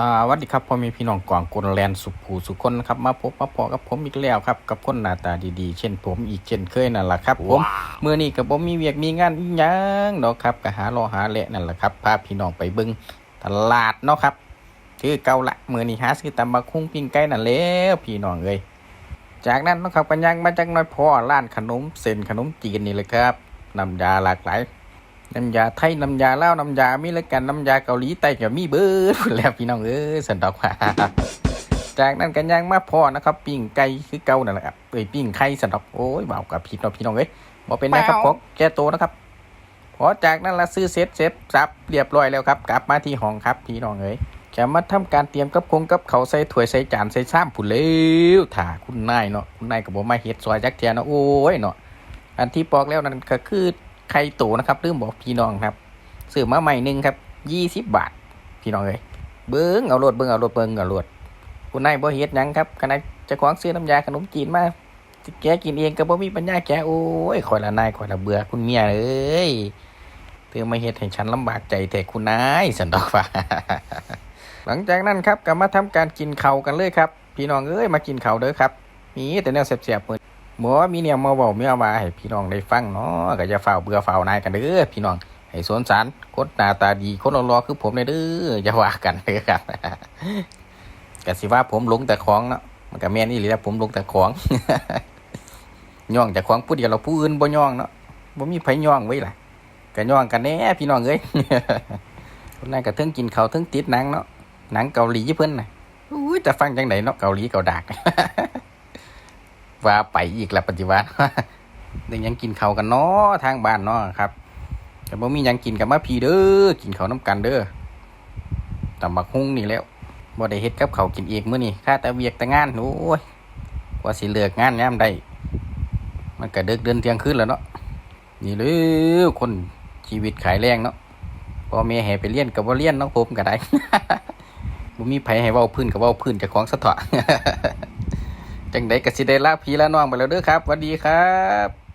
สวัสดีครับพ่อแม่พี่น้องกวางกลแลนสุภูสุคนนะครับมาพบมาพอกับผมอีกแล้วครับ กับคนหน้าตาดีๆ เช่นผมอีกเช่นเคยนั่นแหละครับผมเมื่อนี้กับผมมีเวียกมีงานอีหยังเนาะครับก็หารอหาแหละนั่นแหละครับพาพี่น้องไปเบิ้งตลาดเนาะครับคือเก่าละเมื่อนี้หาซื้อตำบักคุ้งปิ้งไก่นั่นแล้วพี่น้องเอ้ยจากนั้นเนาะครับปัญญังมาจากน้อยพ่อร้านขนมเส้นขนมจีนนี่เลยครับน้ำยาหลากหลาย น้ำยาไทยน้ำยาลาวน้ำยามีแล้วกันน้ำยาเกาหลีใต้ก็มีเบิดพู้นแหล้วพี่น้องเอ้ยสันดอกว่าจากนั้นกันยังมาพอนะครับ ปิ้งไก่คือเก่านั่นแหละครับเอ้ยปิ้งไข่สันดอกโอ้ยเบากับพี่น้องพี่น้องเอ้ยบอเป็นนะครับพกแก้โตวนะครับพอจากนั้นละซื้อเซ็ตเซ็ตซับเรียบร้อยแล้วครับ กลับมาที่ห้องครับพี่น้องเอ้ยจะมาทำการเตรียมกับคงกับเขาวใส่ถ้วยใส่จานใส่ซ้ำผุนเร็วถ่าคุณนายเนาะคุณนายกับผมมาเฮ็ดซอยจักเทียเนาะโอ้ยเนาะอันที่ปอกแล้วนั่นก็คือ ไข่ตูนะครับลืมบอกพี่น้องครับซื้อมาใหม่หนึ่งครับยี่สิบบาท พี่น้องเอ้ยเบิ้งเอารถเบิ้งเอารถเบิ้งเอารถคุณนายบ่เฮ็ดยังครับขณะจะของซื้อน้ำยาขนมจีนมาสิแกกินเองก็บ่มีปัญญาแกโอ้ยคอยละนายคอยละเบื่อคุณเมียเอ้ยเธอมาเฮ็ดให้ฉันลำบากใจแต่คุณนายสันดอกว่าหลังจากนั้นครับก็มาทำการกินเข้ากันเลยครับ พี่น้องเอ้ยมากินเข้าเด้อครับมีแต่แนวแซ่บๆมื้อ หมอมีเนี่ยมาบอกเมียว่าให้พี่น้องได้ฟังเนาะก็จะฝ่าเบื่อฝ่านายกันเด้อพี่น้องให้สวนสารคนหน้าตาดีคนรอคือผมเลยเด้ออย่าว่ากันเด้อครับก็สิว่าผมหลงแต่ของเนาะมันก็แม่นอี่หลีแล้วผมหลงแต่ของย่องแต่ของผู้เดียวเราผู้อื่นบ่ย่องเนาะบ่มีไผย่องไว้ล่ะก็ย่องกันแน่พี่น้องเอ้ยคนนั้นก็เทิงกินข้าวเทิงติดหนังเนาะหนังเกาหลีเพิ่นน่ะอุ้ยจะฟังจังไดเนาะเกาหลีเกาดาก ว่าไปอีกแล้วปัจจุบันเดี๋ยวยังกินเขากันเนาะทางบ้านเนาะครับแต่บ่มียังกินกับมาพีเด้อกินเขาน้ำกันเด้อตำบักฮุ้งนี่แล้วบ่ได้เฮ็ดกับเขากินเองมื้อนี้ค่าแต่เวียกแต่งานโอ้ยกว่าสิเลิกงานยามได้มันก็เดึกเดินเที่ยงคืนแล้วเนาะนี่เลยคนชีวิตขายแรงเนาะพ่อแม่ให้ไปเรียนก็บ่เรียนเนาะผมก็ได้บ่มีไผให้เว้าพื้นก็เว้าพื้นเจ้าของซะเถอะ จังไดก็สิได้ลาพี่ละน้องไปแล้วเด้อครับสวัสดีครับ